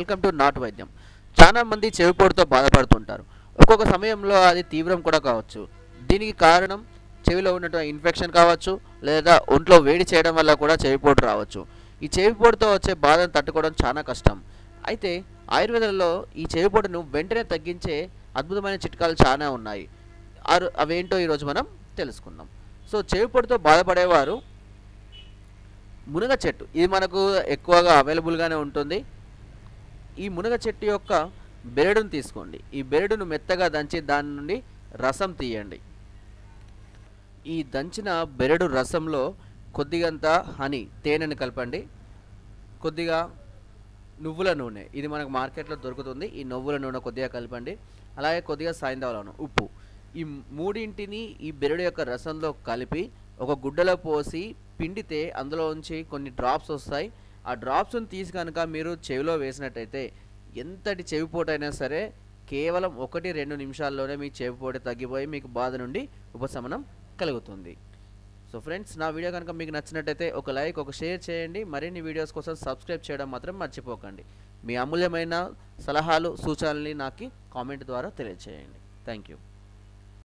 Welcome to నాటు వైద్యం. చాలా మంది చెవిపోటుతో బాధపడుతుంటారు. ఒక్కొక్క సమయంలో అది తీవ్రం కూడా కావచ్చు. దీనికి కారణం చెవిలో ఉన్నటువంటి ఇన్ఫెక్షన్ కావచ్చు లేదా ఒంట్లో వేడి చేయడం వల్ల కూడా చెవిపోటు రావచ్చు. ఈ చెవిపోటుతో వచ్చే బాధను తట్టుకోవడం చాలా కష్టం. అయితే ఆయుర్వేదంలో ఈ చెవిపోటును వెంటనే తగ్గించే అద్భుతమైన చిట్కాలు చాలా ఉన్నాయి. ఆరు- అవేంటో ఈరోజు మనం తెలుసుకుందాం. సో చెవిపోటుతో బాధపడేవారు మునగ చెట్టు. ఇది మనకు ఎక్కువగా అవైలబుల్గానే ఉంటుంది. ఈ మునగ చెట్టు యొక్క బెరడును తీసుకోండి. ఈ బెరడును మెత్తగా దంచి దాని నుండి రసం తీయండి. ఈ దంచిన బెరడు రసంలో కొద్దిగంత హనీ తేనెను కలపండి. కొద్దిగా నువ్వుల నూనె ఇది మనకు మార్కెట్లో దొరుకుతుంది. ఈ నువ్వుల నూనె కొద్దిగా కలపండి. అలాగే కొద్దిగా సాయంత్రం ఉప్పు. ఈ మూడింటిని ఈ బెరడు యొక్క రసంలో కలిపి ఒక గుడ్డలో పోసి పిండితే అందులో నుంచి కొన్ని డ్రాప్స్ వస్తాయి. ఆ డ్రాప్స్ని తీసి కనుక మీరు చెవిలో వేసినట్టయితే ఎంతటి చెవిపోటైనా సరే కేవలం ఒకటి రెండు నిమిషాల్లోనే మీ చెవిపోటు తగ్గిపోయి మీకు బాధ నుండి ఉపశమనం కలుగుతుంది. సో ఫ్రెండ్స్ నా వీడియో కనుక మీకు నచ్చినట్టయితే ఒక లైక్ ఒక షేర్ చేయండి. మరిన్ని వీడియోస్ కోసం సబ్స్క్రైబ్ చేయడం మాత్రం మర్చిపోకండి. మీ అమూల్యమైన సలహాలు సూచనల్ని నాకు కామెంట్ ద్వారా తెలియజేయండి థ్యాంక్ యూ